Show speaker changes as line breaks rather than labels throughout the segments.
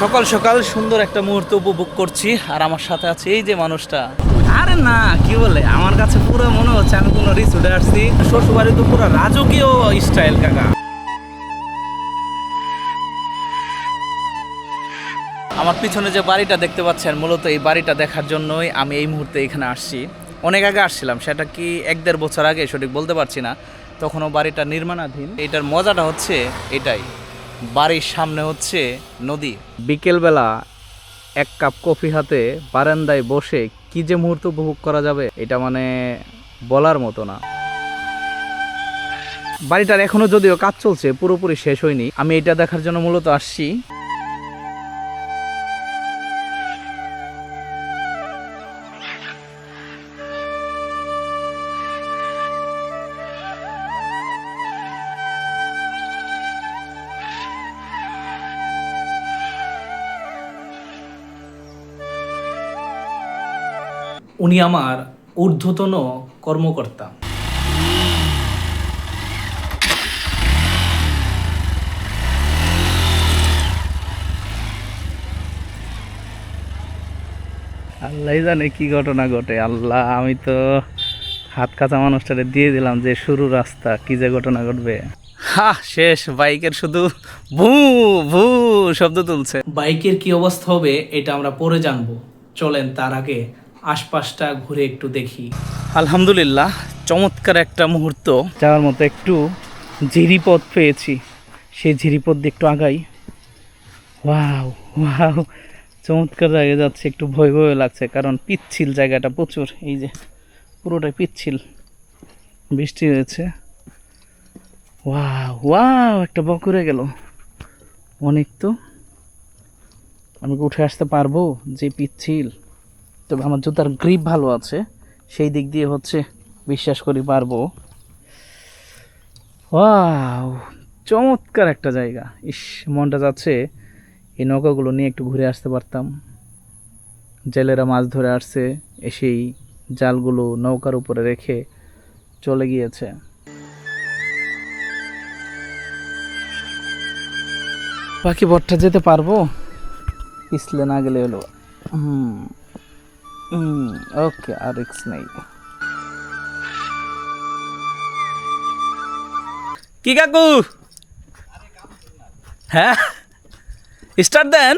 সকাল সকাল সুন্দর একটা মুহূর্ত উপভোগ করছি, আর আমার সাথে আছে এই যে মানুষটা। আরে না, কি বলে, আমার কাছে পুরো মনে হচ্ছে আমি কোনো রিসোর্টে আসছি। শ্বশুরবাড়ি তো পুরো রাজকীয় স্টাইল কাকা। আমার পিছনে যে বাড়িটা দেখতে পাচ্ছেন, মূলত এই বাড়িটা দেখার জন্যই আমি এই মুহূর্তে এখানে আসছি। অনেক আগে আসছিলাম, সেটা কি এক দেড় বছর আগে, সঠিক বলতে পারছি না। তখনও বাড়িটা নির্মাণাধীন। এটার মজাটা হচ্ছে এটাই। বাড়ির সামনে হচ্ছে নদী। বিকেলবেলা এক কাপ কফি হাতে বারান্দায় বসে কি যে মুহূর্ত উপভোগ করা যাবে, এটা মানে বলার মতো না। বাড়িটার এখনও যদিও কাজ চলছে, পুরোপুরি শেষ হয়নি। আমি এটা দেখার জন্য মূলত আসছি। উনি আমার ঊর্ধ্বতন কর্মকর্তা। আল্লাহ জানে কি ঘটনা ঘটে। আল্লাহ আমি তো হাত কাঁচা মানুষটারে দিয়ে দিলাম যে শুরু রাস্তা কি যে ঘটনা ঘটবে। হা শেষ বাইকের শুধু ভু ভু শব্দ তুলছে। বাইকের কি অবস্থা হবে এটা আমরা পরে জানব। চলেন তার আগে আশপাশটা ঘুরে একটু দেখি। আলহামদুলিল্লাহ চমৎকার একটা মুহূর্ত। যাওয়ার মতো একটু ঝিরিপথ পেয়েছি। সেই ঝিরিপথ দিয়ে একটু আগাই। ওয়াও ওয়াও চমৎকার জায়গায় যাচ্ছে। একটু ভয় ভয় লাগছে কারণ পিচ্ছিল জায়গাটা প্রচুর। এই যে পুরোটাই পিচ্ছিল। বৃষ্টি হয়েছে। ওয়াও ওয়াও একটা বকুরে গেল। অনেক তো। আমি উঠে আসতে পারব? যে পিচ্ছিল। তবে আমার জুতার গ্রিপ ভালো আছে। সেই দিক দিয়ে হচ্ছে বিশ্বাস করি পারব। ওয়াও চমৎকার একটা জায়গা। ইস, মনটা যাচ্ছে এই নৌকাগুলো নিয়ে একটু ঘুরে আসতে পারতাম। জেলেরা মাছ ধরে আসছে, এসেই জালগুলো নৌকার উপরে রেখে চলে গিয়েছে। বাকি বটটা যেতে পারব? পিছলে না গেলে হলো। হুম। ওকে আর রিক্স নেই। কি কাকু? হ্যাঁ? স্টার্ট দেন।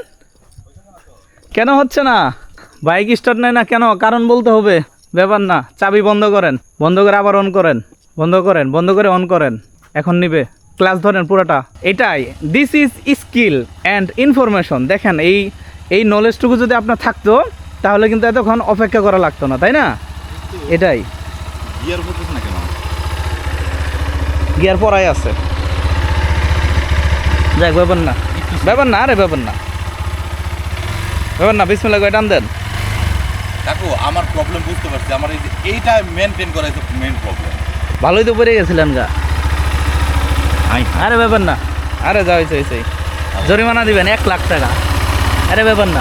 কেন হচ্ছে না? বাইক স্টার্ট নেয় না কেন? কারণ বলতে হবে। ব্যাপার না চাবি বন্ধ করেন। বন্ধ করে আবার অন করেন। বন্ধ করেন বন্ধ করে অন করেন। এখন নিবে। ক্লাস ধরেন পুরোটা। এটাই this is skill and information দেখেন এই এই নলেজটুকু যদি আপনার থাকতো তাহলে কিন্তু এতক্ষণ অপেক্ষা করা লাগতো না তাই না? এটাই।
গিয়ার
পরাই আছে। যাক ব্যাপার না। ব্যাপার না আরে ব্যাপার না। ব্যাপার না বিসমিল্লাহ করে টান দেন।
কাকু আমার প্রবলেম বুঝতে পারছি। আমার এই এইটা মেনটেন করা হচ্ছে মেন প্রবলেম
ভালোই তো পড়ে গেছিলেন গা।
আই
আরে ব্যাপার না। আরে যা হয়েছে হয়েছে জরিমানা দিবেন এক লাখ টাকা। আরে ব্যাপার না।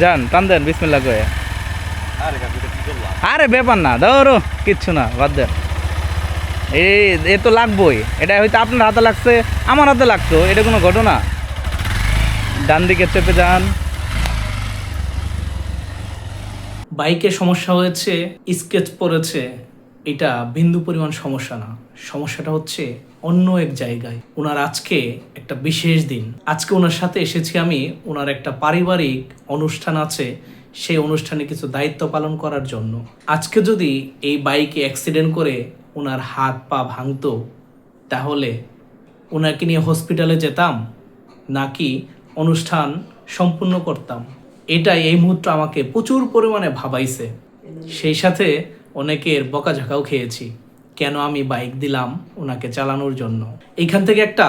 যান টান দেন বিসমিল্লা করে
আরে
ব্যাপার না ধরো কিচ্ছু না বাদ দেন। এই এ তো লাগবই এটা হয়তো আপনার হাতে লাগছে আমার হাতে লাগতো এটা কোনো ঘটনা? ডান দিকে চেপে যান। বাইকে সমস্যা হয়েছে স্কেচ পড়েছে। এটা বিন্দু পরিমাণ সমস্যা না। সমস্যাটা হচ্ছে অন্য এক জায়গায়। ওনার আজকে একটা বিশেষ দিন। আজকে ওনার সাথে এসেছি আমি, ওনার একটা পারিবারিক অনুষ্ঠান আছে, সেই অনুষ্ঠানে কিছু দায়িত্ব পালন করার জন্য। আজকে যদি এই বাইকে অ্যাক্সিডেন্ট করে ওনার হাত পা ভাঙতো, তাহলে ওনাকে নিয়ে হসপিটালে যেতাম, নাকি অনুষ্ঠান সম্পূর্ণ করতাম? এটাই এই মুহূর্তে আমাকে প্রচুর পরিমাণে ভাবাইছে। সেই সাথে অনেকের বকাঝাকাও খেয়েছি। কেন আমি বাইক দিলাম ওনাকে চালানোর জন্য? এইখান থেকে একটা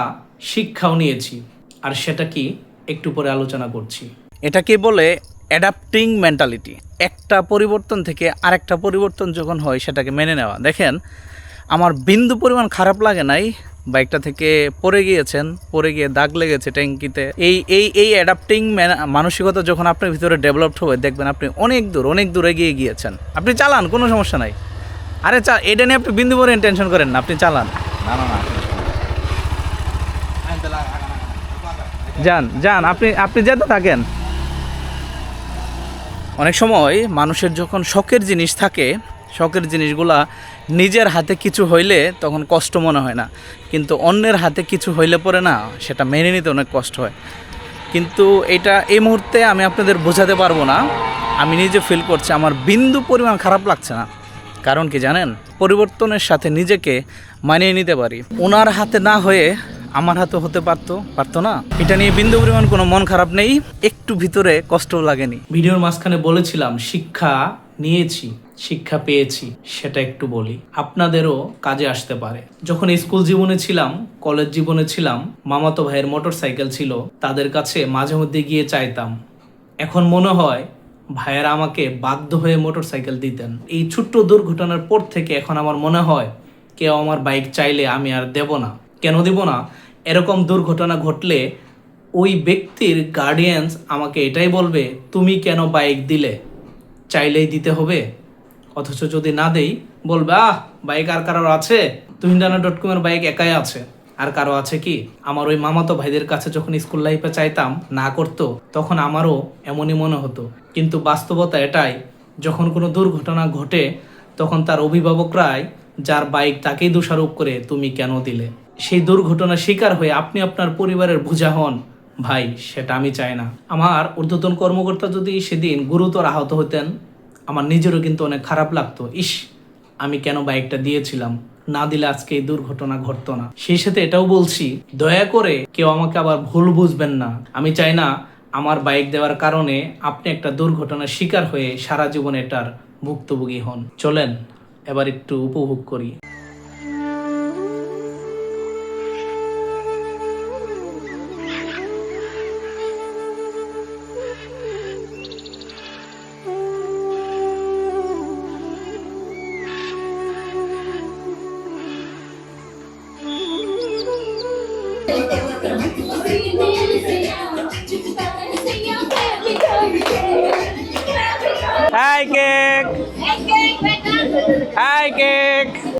শিক্ষাও নিয়েছি, আর সেটা কি একটু পরে আলোচনা করছি। এটাকে বলে অ্যাডাপ্টিং মেন্টালিটি একটা পরিবর্তন থেকে আরেকটা পরিবর্তন যখন হয় সেটাকে মেনে নেওয়া। দেখেন, আমার বিন্দু পরিমাণ খারাপ লাগে নাই বাইকটা থেকে পড়ে গিয়েছেন, পড়ে গিয়ে দাগ লেগেছে ট্যাঙ্কিতে। এই এই এই অ্যাডাপ্টিং মানসিকতা যখন আপনার ভিতরে ডেভেলপড হবে, দেখবেন আপনি অনেক দূর অনেক দূর এগিয়ে গিয়েছেন। আপনি চালান, কোনো সমস্যা নাই। আরে চা, এটা নিয়ে আপনি বিন্দু পরে টেনশন করেন না, আপনি চালান।
না না না।
যান যান, আপনি আপনি যেতে থাকেন। অনেক সময় মানুষের যখন শখের জিনিস থাকে, শখের জিনিসগুলা নিজের হাতে কিছু হইলে তখন কষ্ট মনে হয় না। কিন্তু অন্যের হাতে কিছু হইলে পরে না, সেটা মেনে নিতে অনেক কষ্ট হয়। কিন্তু এটা এই মুহূর্তে আমি আপনাদের বোঝাতে পারব না। আমি নিজে ফিল করছি, আমার বিন্দু পরিমাণ খারাপ লাগছে না। কারণ কি জানেন? পরিবর্তনের সাথে নিজেকে মানিয়ে নিতে পারি। ওনার হাতে না হয়ে আমার হাতে হতে পারতো পারতো না। এটা নিয়ে বিন্দু পরিমাণ কোনো মন খারাপ নেই। একটু ভিতরে কষ্টও লাগেনি। ভিডিওর মাঝখানে বলেছিলাম, শিক্ষা নিয়েছি। শিক্ষা পেয়েছি, সেটা একটু বলি। আপনাদেরও কাজে আসতে পারে। যখন স্কুল জীবনে ছিলাম, কলেজ জীবনে ছিলাম, মামাতো ভাইয়ের মোটর সাইকেল ছিল, তাদের কাছে মাঝে মধ্যে গিয়ে চাইতাম। এখন মনে হয়, ভাইয়েরা আমাকে বাধ্য হয়ে মোটর সাইকেল দিতেন। এই ছোট্ট দুর্ঘটনার পর থেকে এখন আমার মনে হয়, কেউ আমার বাইক চাইলে আমি আর দেব না। কেন দেব না? এরকম দুর্ঘটনা ঘটলে ওই ব্যক্তির গার্ডিয়ানস আমাকে এটাই বলবে, তুমি কেন বাইক দিলে? চাইলেই দিতে হবে? অথচ যদি না দেই, বলবে, আহ বাইক আর কারোর আছে? জানা ডট কমের বাইক একাই আছে। আর কারও আছে কি? আমার ওই মামাতো ভাইদের কাছে যখন স্কুল লাইফে চাইতাম, না করতো, তখন আমারও এমনই মনে হতো। কিন্তু বাস্তবতা এটাই, যখন কোনো দুর্ঘটনা ঘটে, তখন তার অভিভাবকরাই যার বাইক তাকেই দোষারোপ করে, তুমি কেন দিলে? সেই দুর্ঘটনার শিকার হয়ে আপনি আপনার পরিবারের বোঝা হন। ভাই, সেটা আমি চাই না। আমার ঊর্ধ্বতন কর্মকর্তা যদি সেদিন গুরুতর আহত হতেন আমার নিজেরও কিন্তু অনেক খারাপ লাগতো। ইস, আমি কেন বাইকটা দিয়েছিলাম? না দিলে আজকে এই দুর্ঘটনা ঘটতো না। সেই সাথে এটাও বলছি, দয়া করে কেউ আমাকে আবার ভুল বুঝবেন না। আমি চাই না আমার বাইক দেওয়ার কারণে আপনি একটা দুর্ঘটনার শিকার হয়ে সারা জীবন এটার ভুক্তভোগী হন। চলেন, এবার একটু উপভোগ করি। High cake high cake